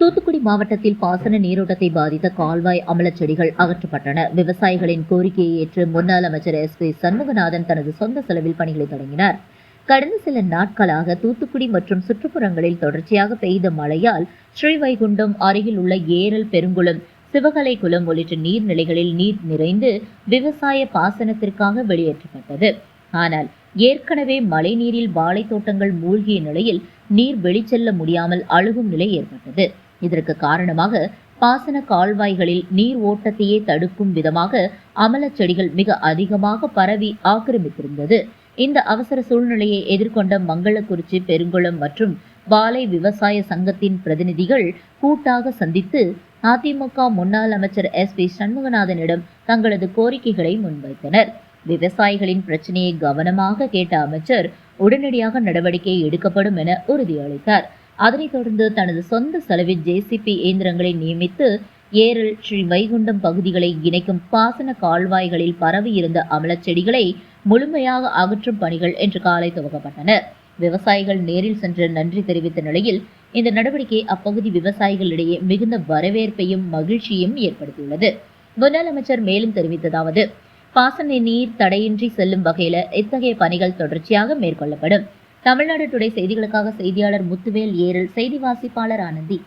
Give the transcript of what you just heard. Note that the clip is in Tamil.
தூத்துக்குடி மாவட்டத்தில் பாசன நீரோட்டத்தை பாதித்த கால்வாய் அமலச் செடிகள் அகற்றப்பட்டன. விவசாயிகளின் கோரிக்கையை ஏற்று முன்னாள் அமைச்சர் எஸ் பி சண்முகநாதன் தனது சொந்த செலவில் பணிகளை தொடங்கினார். கடந்த சில நாட்களாக தூத்துக்குடி மற்றும் சுற்றுப்புறங்களில் தொடர்ச்சியாக பெய்த மழையால் ஸ்ரீவைகுண்டம் அருகில் உள்ள ஏரல் பெருங்குளம் சிவகலை குளம் உள்ளிட்ட நீர்நிலைகளில் நீர் நிறைந்து விவசாய பாசனத்திற்காக வெளியேற்றப்பட்டது. ஆனால் ஏற்கனவே மழைநீரில் வாழைத்தோட்டங்கள் மூழ்கிய நிலையில் நீர் வெளிச்செல்ல முடியாமல் அழுகும் நிலை ஏற்பட்டது. இதற்கு காரணமாக பாசன கால்வாய்களில் நீர் ஓட்டத்தையே தடுக்கும் விதமாக அமலச் செடிகள் மிக அதிகமாக பரவி ஆக்கிரமித்திருந்தது. இந்த அவசர சூழ்நிலையை எதிர்கொண்ட மங்களக்குறிச்சி பெருங்குளம் மற்றும் பாலை விவசாய சங்கத்தின் பிரதிநிதிகள் கூட்டாக சந்தித்து அதிமுக முன்னாள் அமைச்சர் எஸ் பி சண்முகநாதனிடம் தங்களது கோரிக்கைகளை முன்வைத்தனர். விவசாயிகளின் பிரச்சனையை கவனமாக கேட்ட அமைச்சர் உடனடியாக நடவடிக்கை எடுக்கப்படும் என உறுதியளித்தார். அதனைத் தொடர்ந்து தனது சொந்த செலவில் ஜேசிபி இயந்திரங்களை நியமித்து ஏரல் ஸ்ரீ வைகுண்டம் பகுதிகளை இணைக்கும் பாசன கால்வாய்களில் பரவியிருந்த அமலச் செடிகளை முழுமையாக அகற்றும் பணிகள் இன்று காலை துவக்கப்பட்டன. விவசாயிகள் நேரில் சென்று நன்றி தெரிவித்த நிலையில் இந்த நடவடிக்கை அப்பகுதி விவசாயிகளிடையே மிகுந்த வரவேற்பையும் மகிழ்ச்சியும் ஏற்படுத்தியுள்ளது. முன்னாள் அமைச்சர் மேலும் தெரிவித்ததாவது பாசன நீர் தடையின்றி செல்லும் வகையில இத்தகைய பணிகள் தொடர்ச்சியாக மேற்கொள்ளப்படும். தமிழ்நாடு டுடே செய்திகளுக்காக செய்தியாளர் முத்துவேல் ஏரல் செய்தி வாசிப்பாளர் ஆனந்தி.